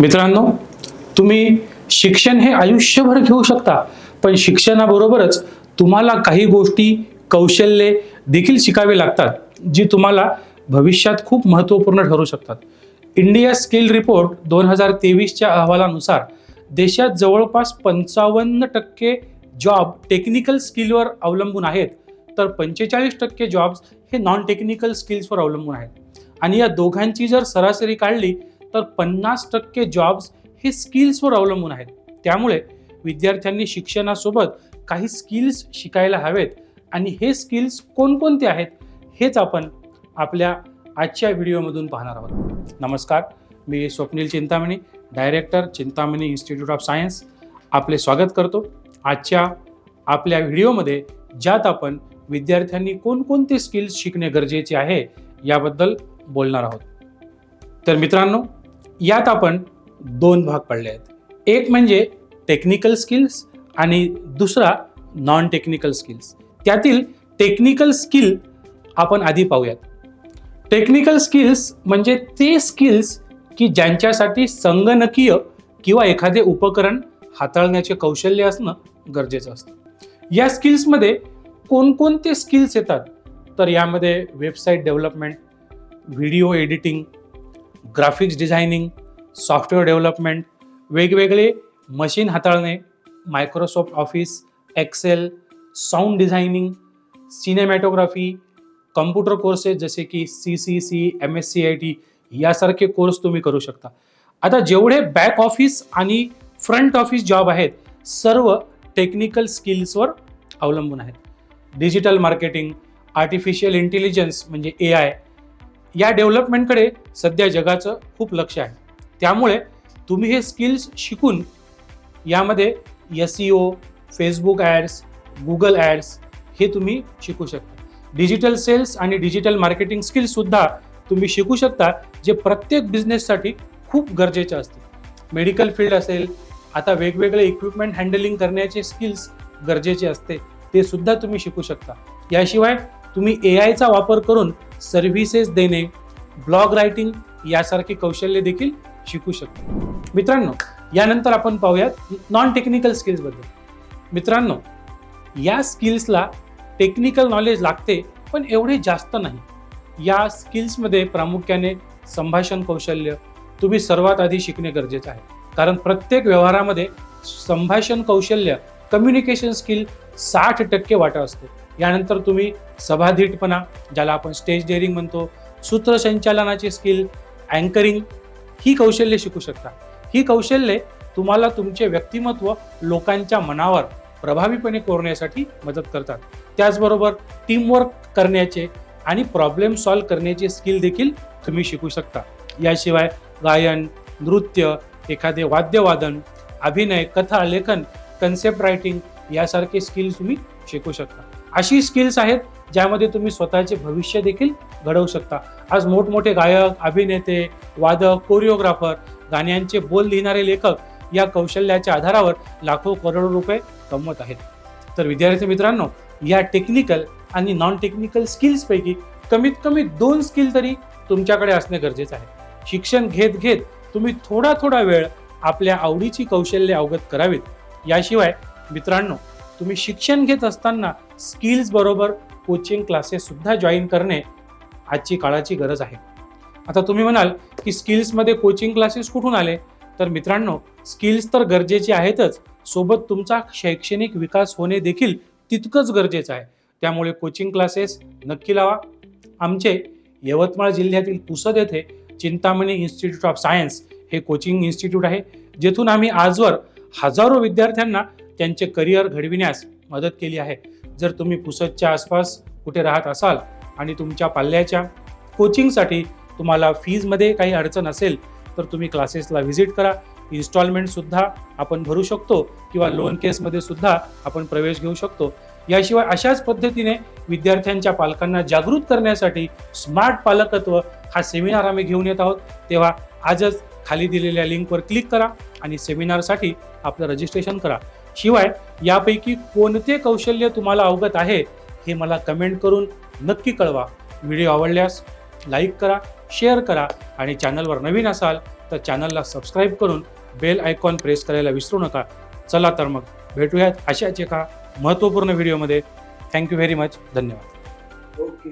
मित्रांनो तुम्ही शिक्षण हे आयुष्यभर घेऊ शकता पण शिक्षणाबरोबरच तुम्हाला काही गोष्टी कौशल्ये देखील शिकावे लागतात जी तुम्हाला भविष्यात खूप महत्त्वपूर्ण ठरू शकतात. इंडिया स्किल रिपोर्ट दोन हजार तेवीसच्या अहवालानुसार देशात जवळपास पंचावन्न टक्के जॉब टेक्निकल स्किलवर अवलंबून आहेत तर पंचेचाळीस टक्के जॉब्स हे नॉन टेक्निकल स्किल्सवर अवलंबून आहेत. आणि या दोघांची जर सरासरी काढली तर पन्नास टक्के जॉब्स हे स्किल्सवर अवलंबून आहेत. त्यामुळे विद्यार्थ्यांनी शिक्षणासोबत काही स्किल्स शिकायला हवेत आणि हे स्किल्स कोणकोणते आहेत हेच आपण आपल्या आजच्या व्हिडिओमधून पाहणार आहोत. नमस्कार मी Swapnil Chintamani director Chintamani institute of science आपले स्वागत करतो. आजच्या आपल्या व्हिडिओमध्ये ज्यात आपण विद्यार्थ्यांनी कोणकोणते स्किल्स शिकणे गरजेचे आहे याबद्दल बोलणार आहोत. तर मित्रांनो यात आपण दोन भाग पडले आहेत. एक म्हणजे टेक्निकल स्किल्स आणि दुसरा नॉन टेक्निकल स्किल्स त्यातील टेक्निकल स्किल आपण आधी पाहूयात. टेक्निकल स्किल्स म्हणजे ते स्किल्स की ज्यांच्यासाठी संगणकीय किंवा एखादे उपकरण हाताळण्याचे कौशल्य असणं गरजेचं असतं. या स्किल्समध्ये कोणकोणते स्किल्स येतात? तर यामध्ये website development video editing graphics designing software development वेगवेगळे मशीन हाताळणे Microsoft office Excel sound designing cinematography computer courses जसे की C C C M S C I T यासारखे कोर्स तुम्ही करू शकता. आता जेवढे बॅक ऑफिस आणि फ्रंट ऑफिस जॉब आहेत सर्व टेक्निकल स्किल्सवर अवलंबून आहेत. डिजिटल मार्केटिंग आर्टिफिशियल इंटेलिजन्स म्हणजे ए आय या डेव्हलपमेंटकडे सध्या जगाचं खूप लक्ष आहे. त्यामुळे तुम्ही हे स्किल्स शिकून यामध्ये S C O Facebook ads Google ads हे तुम्ही शिकू शकता. डिजिटल सेल्स आणि डिजिटल मार्केटिंग स्किल्ससुद्धा तुम्ही शिकू शकता जे प्रत्येक बिझनेससाठी खूप गरजेचे असते. मेडिकल फील्ड असेल आता वेगवेगळे इक्विपमेंट हँडलिंग करण्याचे स्किल्स गरजेचे असते ते सुद्धा तुम्ही शिकू शकता. याशिवाय तुम्ही ए आयचा वापर करून सर्व्हिसेस देणे ब्लॉग रायटिंग यासारखे कौशल्य देखील शिकू शकता. मित्रांनो यानंतर आपण पाहूयात नॉन टेक्निकल स्किल्सबद्दल मित्रांनो या स्किल्सला टेक्निकल नॉलेज लागते पण एवढे जास्त नाही. या स्किल्समध्ये प्रामुख्याने संभाषण कौशल्य तुम्ही सर्वात आधी शिकणे गरजेचं आहे. कारण प्रत्येक व्यवहारामध्ये संभाषण कौशल्य कम्युनिकेशन स्किल साठ टक्के वाटा असतो. यानंतर तुम्ही सभाधीटपणा ज्याला आपण स्टेज डेअरिंग म्हणतो सूत्रसंचालनाची स्किल अँकरिंग ही कौशल्य शिकू शकता. ही कौशल्ये तुम्हाला तुमचे व्यक्तिमत्व लोकांच्या मनावर प्रभावीपणे कोरण्यासाठी मदत करतात. त्याचबरोबर टीमवर्क करण्याचे आणि प्रॉब्लेम सॉल्व करण्याचे स्किल देखील तुम्ही शिकू शकता. याशिवाय गायन नृत्य एखादे वाद्यवादन अभिनय कथा लेखन कन्सेप्ट रायटिंग यासारखे स्किल तुम्ही शिकू शकता. अशी स्किल्स आहेत ज्यामध्ये तुम्ही स्वतःचे भविष्य देखील घडवू शकता. आज मोठमोठे गायक अभिनेते वादक कोरिओग्राफर गाण्यांचे बोल लिहिणारे लेखक या कौशल्याच्या आधारावर लाखो करोडो रुपये कमवत आहेत. तर विद्यार्थी मित्रांनो या टेक्निकल आणि नॉन टेक्निकल स्किल्सपैकी कमीत कमी दोन स्किल तरी तुमच्याकडे असणे गरजेचं आहे. शिक्षण घेत घेत तुम्ही थोडा थोडा वेळ आपल्या आवडीची कौशल्य अवगत करावीत. याशिवाय मित्रांनो तुम्ही शिक्षण घेत असताना स्किल्स बरोबर कोचिंग क्लासेस सुद्धा जॉईन करणे आजची काळाची गरज आहे. आता तुम्ही म्हणाल की स्किल्समध्ये कोचिंग क्लासेस कुठून आले? तर मित्रांनो स्किल्स तर गरजेचे आहेतच. सोबत तुमचा शैक्षणिक विकास होणे देखील तितकंच गरजेचं आहे. त्यामुळे कोचिंग क्लासेस नक्की लावा. आमचे यवतमाळ जिल्ह्यातील पुसद येथे चिंतामणी इन्स्टिट्यूट ऑफ सायन्स हे कोचिंग इन्स्टिट्यूट आहे जेथून आम्ही आजवर हजारो विद्यार्थ्यांना त्यांचे करिअर घडविण्यास मदत केली आहे. जर तुम्ही पुसदच्या आसपास कुठे राहत असाल आणि तुमच्या पाल्याच्या कोचिंगसाठी तुम्हाला फीजमध्ये काही अडचण असेल तर तुम्ही क्लासेसला व्हिजिट करा. इन्स्टॉलमेंटसुद्धा आपण भरू शकतो किंवा लोन केसमध्ये सुद्धा आपण प्रवेश घेऊ शकतो. याशिवाय अशाच पद्धतीने विद्यार्थ्यांच्या पालकांना जागृत करण्यासाठी स्मार्ट पालकत्व हा सेमिनार आम्ही घेऊन येत आहोत. तेव्हा आजच खाली दिलेल्या लिंकवर क्लिक करा आणि सेमिनारसाठी आपलं रजिस्ट्रेशन करा. शिवाय यापैकी कोणते कौशल्य तुम्हाला अवगत आहे हे मला कमेंट करून नक्की कळवा. व्हिडिओ आवडल्यास लाईक करा शेअर करा आणि चॅनलवर नवीन असाल तर चॅनलला सबस्क्राईब करून बेल आयकॉन प्रेस करायला विसरू नका. चला तर मग भेटूयात अशाच एका महत्त्वपूर्ण व्हिडिओमध्ये थँक्यू व्हेरी मच धन्यवाद. ओके